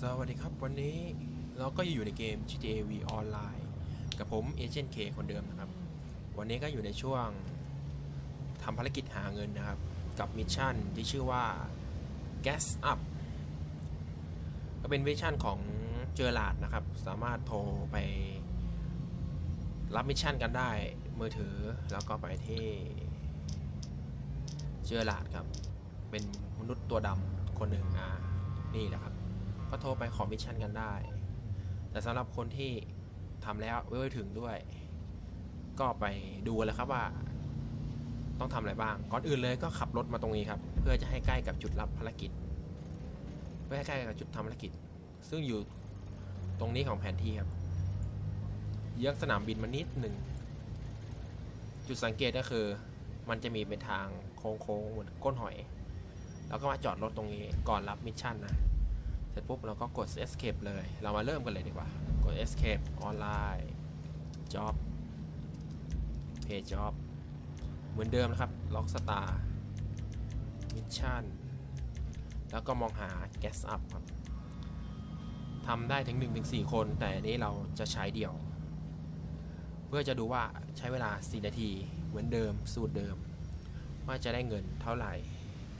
สวัสดีครับ วันนี้เราก็อยู่ในเกม GTA V Online กับผมเอเจนต์เคคนเดิมนะครับ วันนี้ก็อยู่ในช่วงทำภารกิจหาเงินนะครับ กับมิชชั่นที่ชื่อว่า Gas Up ก็เป็นมิชชั่นของเจอร์ลาดนะครับ สามารถโทรไปรับมิชชั่นกันได้มือถือแล้วก็ไปที่เจอร์ลาดครับ เป็นมนุษย์ตัวดำคนหนึ่งอ่านี่แหละครับ ก็โทรไปขอมิชชั่นกันได้ แต่สำหรับคนที่ทำแล้วเว้ยถึงด้วย ก็ไปดูเลยครับว่า ต้องทำอะไรบ้าง ก่อนอื่นเลยก็ขับรถมาตรงนี้ครับ เพื่อจะให้ใกล้กับจุดรับภารกิจ เพื่อให้ใกล้กับจุดทำภารกิจ ซึ่งอยู่ตรงนี้ของแผนที่ครับเยื้องสนามบินมานิดหนึ่งจุดสังเกตก็คือ มันจะมีเป็นทางโค้งๆเหมือนก้นหอย แล้วก็มาจอดรถตรงนี้ก่อนรับมิชชั่นนะ เสร็จปุ๊บเราก็กด escape เลย เรามาเริ่มกันเลยดีกว่า กด escape ออนไลน์ job pay job เหมือนเดิมนะครับ lock star mission แล้วก็มองหา gas up ครับทำได้ถึง 1-4 คน แต่อันนี้เราจะใช้เดี่ยว เพื่อจะดูว่าใช้เวลา 4 นาที เหมือนเดิม สูตรเดิม ว่าจะได้เงินเท่าไหร่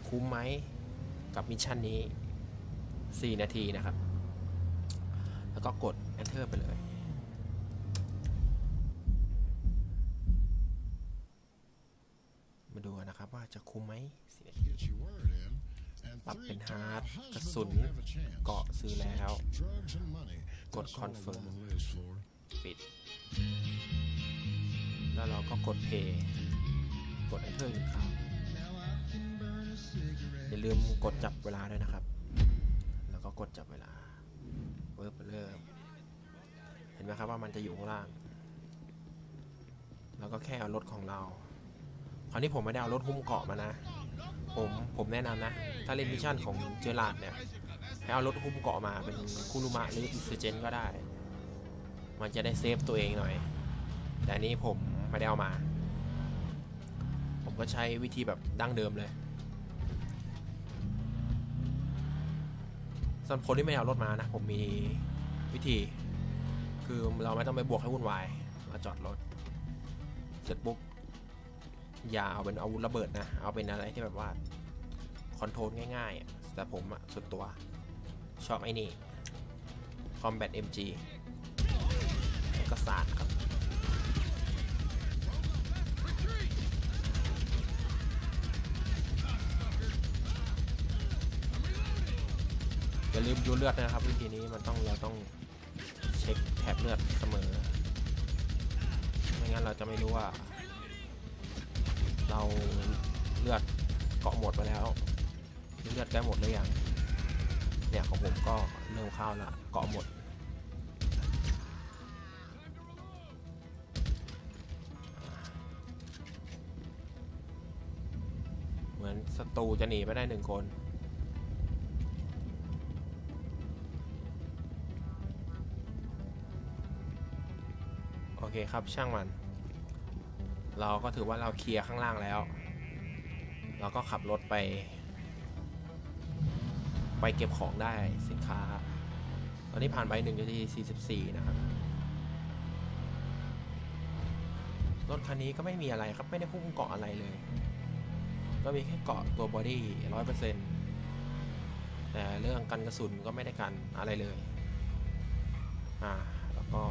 คุ้มไหมกับมิชชั่นนี้ 4 นาทีนะครับ แล้วก็กด enter ไปเลยมาดูกันนะครับว่าจะคุ้มไหม4นาที Get your word in. And ปรับเป็น three, ฮาร์ด husband กระสุน won't have a chance. เกาะซื้อแล้ว Drugs and money. กด That's all confirm the woman lives for. ปิด แล้วเราก็กด pay กด enter อีกครั้งอย่าลืมกดจับเวลาด้วยนะครับแล้ว ก็กดจับเวลาเวิร์บเริ่ม เห็นไหมครับว่ามันจะอยู่ข้างล่าง แล้วก็แค่เอารถของเรา คราวนี้ผมไม่ได้เอารถหุ้มเกาะมานะ ผมผมแนะนำนะ ถ้าเล่นมิชชั่นของเจอร์ลาดเนี่ยให้เอารถหุ้มเกาะมาเป็นคุรุมะหรืออิสเจนก็ได้ มันจะได้เซฟตัวเองหน่อย แต่นนี้ผมไม่ได้เอามา ผมก็ใช้วิธีแบบดั้งเดิมเลย สำหรับคนที่ไม่เอารถมานะ ผมมีวิธี คือเราไม่ต้องไปบวกให้วุ่นวาย มาจอดรถ เสร็จปุ๊บ อย่าเอาเป็นอาวุธระเบิดนะ เอาเป็นอะไรที่แบบว่า คอนโทรลง่ายๆ แต่ผมอะส่วนตัว ชอบไอ้นี่ Combat MG แล้วก็สาดครับอย่า ลืมดูเลือดนะครับ วิธีนี้มันต้องเราต้องเช็คแท็บเลือดเสมอ ไม่งั้นเราจะไม่รู้ว่า เราเลือดเกาะหมดไปแล้ว เลือดใกล้หมดหรือยังเนี่ยของผมก็เริ่มเข้าละเกาะหมดเหมือนศัตรูจะหนีไปได้หนึ่งคน เคครับช่างมัน เราก็ถือว่าเราเคลียร์ข้างล่างแล้ว เราก็ขับรถไป ไปเก็บของได้สินค้า ตอนนี้ผ่านไป1นาที44 นะครับ รถคันนี้ก็ไม่มีอะไรครับไม่ได้พุ่งเกาะอะไรเลย ก็มีแค่เกาะตัวบอดี้ร้อยเปอร์เซ็นต์แต่เรื่องกันกระสุนก็ไม่ได้กันอะไรเลย อ่า แล้วก็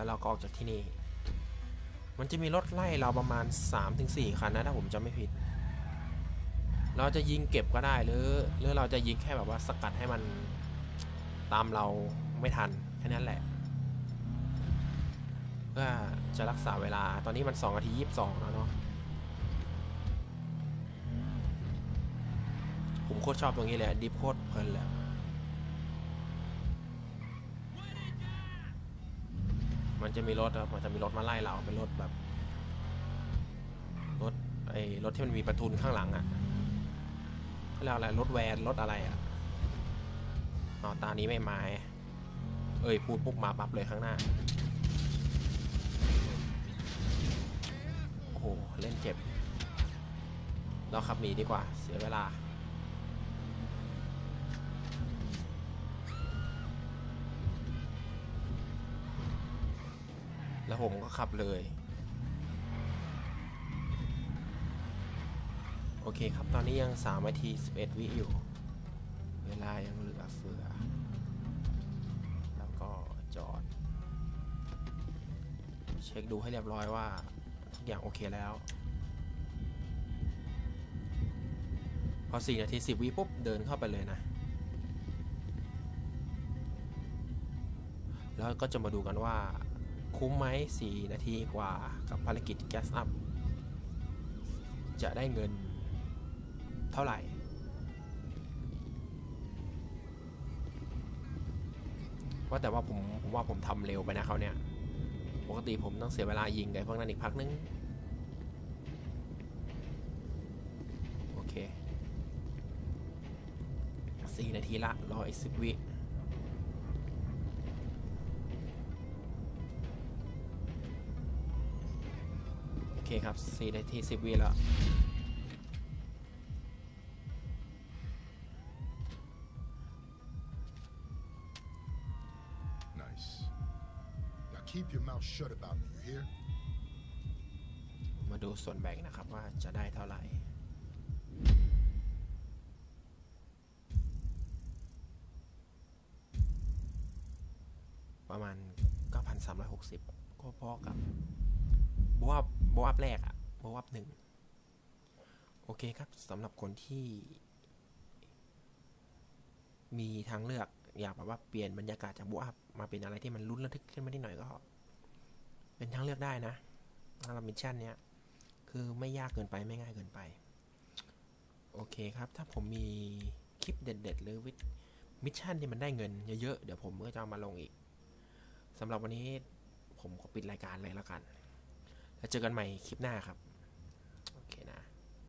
แล้วเราก็ออกจากที่นี่ มันจะมีรถไล่เราประมาณ 3-4 คันนะถ้าผมจำไม่ผิด เราจะยิงเก็บก็ได้หรือหรือเราจะยิงแค่แบบว่าสกัดให้มันตามเราไม่ทันแค่นั้นแหละเพื่อจะรักษาเวลาตอนนี้มัน2นาที22แล้วเนาะผมโคตรชอบตรงนี้เลยดิฟโคตรเพลินเลย มันจะมีรถครับมันจะมีรถมาไล่เราเป็นรถแบบรถไอ้รถที่มันมีประทุนข้างหลังอะ่ะเขาเรียกอะไรรถแวนรถอะไรอะ่ะอ๋อตานี้ไม่มาเอ้ยพูดปุ๊บมาปั๊บเลยข้างหน้าโอ้โหเล่นเจ็บเราขับหนีดีกว่า เสียเวลา แล้วผมก็ขับเลย โอเคครับตอนนี้ยัง3นาที11 วิอยู่ เวลายังเหลือเฟือ แล้วก็จอด เช็คดูให้เรียบร้อยว่า ทุกอย่างโอเคแล้ว พอ 4 นาที 10 วิปุ๊บ เดินเข้าไปเลยนะแล้วก็จะมาดูกันว่า คุ้มไหม4 นาทีกว่ากับภารกิจ Gas Up จะได้เงินเท่าไหร่ ว่าแต่ว่าผมผมว่าผมทำเร็วไปนะเขาเนี่ย ปกติผมต้องเสียเวลายิงไอ้พวกนั้นอีกพักนึง โอเค 4 นาทีละรออีกสิบวิ เคครับ4นาที10วิแล้ว Nice. Now keep your mouth shut about me, you hear? มาดูส่วนแบ่งนะครับว่าจะได้เท่าไหร่ประมาณ 9,360 ก็พอกับโบอัพโบอัพแรกอะโบอัพหนึ่งโอเคครับสำหรับคนที่ มีทางเลือกอยากแบบว่าเปลี่ยนบรรยากาศจากโบอัพมาเป็นอะไรที่มันลุ้นระทึกขึ้นมานิดหน่อยก็ เป็นทางเลือกได้นะสำหรับมิชชั่นเนี้ยคือไม่ยากเกินไปไม่ง่ายเกินไป โอเคครับ ถ้าผมมีคลิปเด็ด ๆ หรือวิมิชชั่นที่มันได้เงินเยอะๆเดี๋ยวผมก็จะเอามาลงอีกสำหรับวันนี้ผมขอปิดรายการเลยแล้วกัน แล้วเจอกันใหม่คลิปหน้าครับ